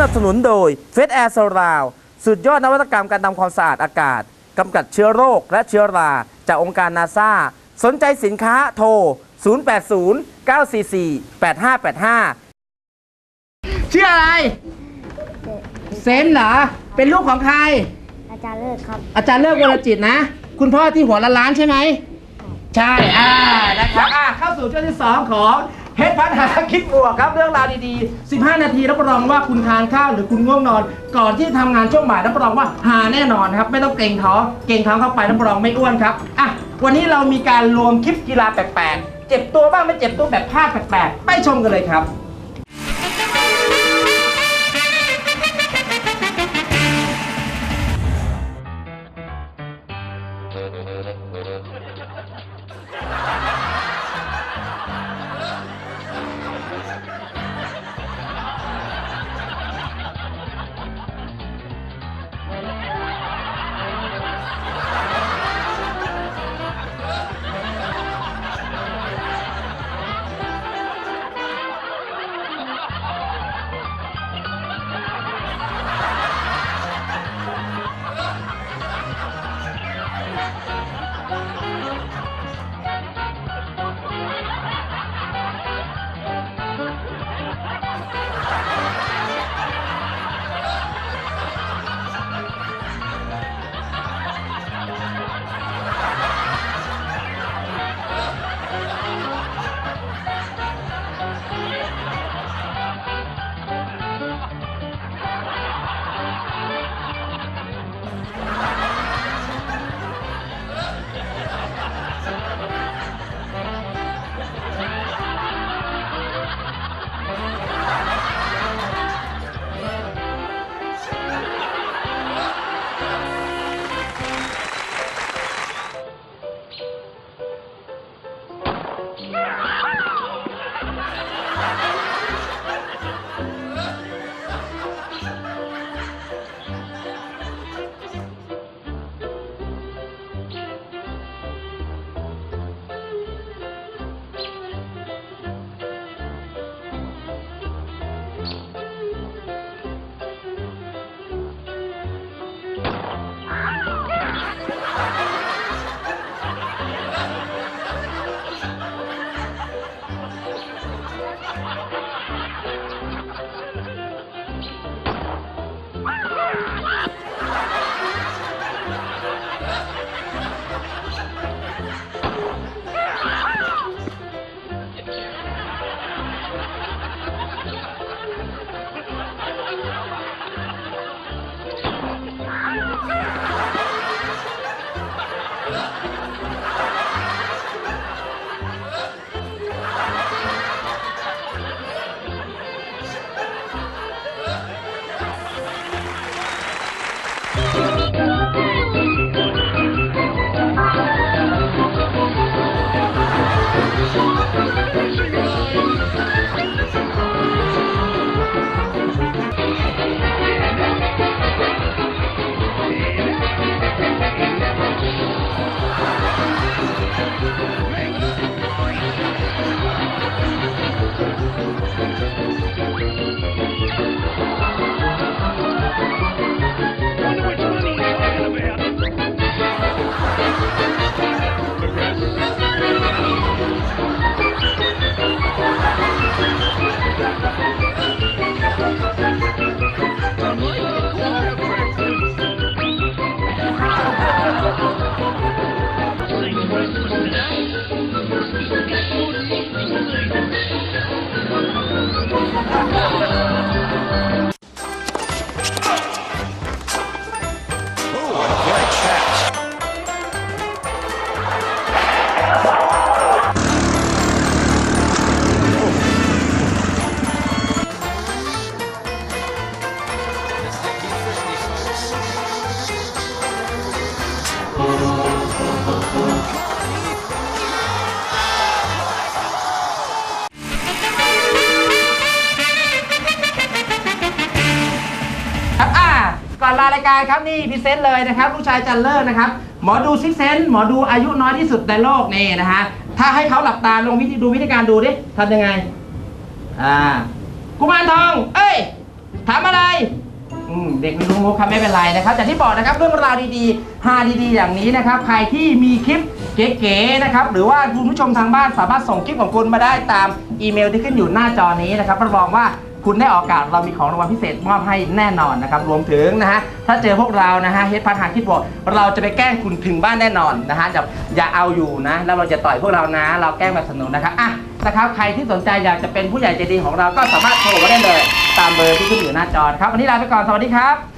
นับสนุนโดยเฟสแอร์ r ราวสุดยอดนวัตกรรมการทำความสะอาดอากาศกำจัดเชื้อโรคและเชื้อรา จากองค์การนาซาสนใจสินค้าโทร 080 944 8585 ชื่ออะไร เซนเหรอ เป็นลูกของใคร อาจารย์เลิศครับ อาจารย์เลิกวรจิตนะ คุณพ่อที่หัวละล้านใช่ไหม ใช่ อ่า นะครับ อ่า เข้าสู่ช่วงที่ 2 ของ เพชรพัฒนาคิดบวกครับเรื่องราวดีๆ 15 นาทีรับรองว่าคุณทานข้าวหรือคุณง่วงนอน ก่อนที่จะทำงานช่วงบ่ายรับรองว่าหาแน่นอนครับ ไม่ต้องเกรงท้อเกรงท้องเข้าไปรับรองไม่อ้วนครับอะวันนี้เรามีการรวมคลิปกีฬาแปลกๆเจ็บตัวบ้างไม่เจ็บตัวแบบพลาดแปลกๆไปชมกันเลยครับ ครับอ่าก่อนลารายการครับนี่พรีเซนต์เลยนะครับ ลูกชายจันเลอร์นะครับหมอดูซิกเซนหมอดูอายุน้อยที่สุดในโลกนี่นะฮะถ้าให้เขาหลับตาลงวิธีดูวิธีการดูดิทำยังไงอ่ากุมารทอง เอ้ยถามอะไรเด็กไม่รู้มุกครับไม่เป็นไรนะครับแต่ที่บอกนะครับเรื่องราวดีๆฮาดีๆ อย่างนี้นะครับใครที่มีคลิปเก๋ๆนะครับหรือว่าคุณผู้ชมทางบ้านสามารถส่งคลิปของคุณมาได้ตามอีเมลที่ขึ้นอยู่หน้าจอนี้นะครับรับรองว่า คุณได้ออกอากาศเรามีของรางวัลพิเศษมอบให้แน่นอนนะครับ รวมถึงนะฮะ ถ้าเจอพวกเรานะฮะเฮดพัทหางคิดบอกเราจะไปแกล้งคุณถึงบ้านแน่นอนนะฮะอย่าอย่าเอาอยู่นะ แล้วเราจะต่อยพวกเรานะ เราแกล้งแบบสนุกนะครับอะนะครับ ใครที่สนใจอยากจะเป็นผู้ใหญ่ใจดีของเราก็สามารถโทรมาได้เลย ตามเบอร์ที่ขึ้นอยู่หน้าจอครับ วันนี้ลาไปก่อน สวัสดีครับ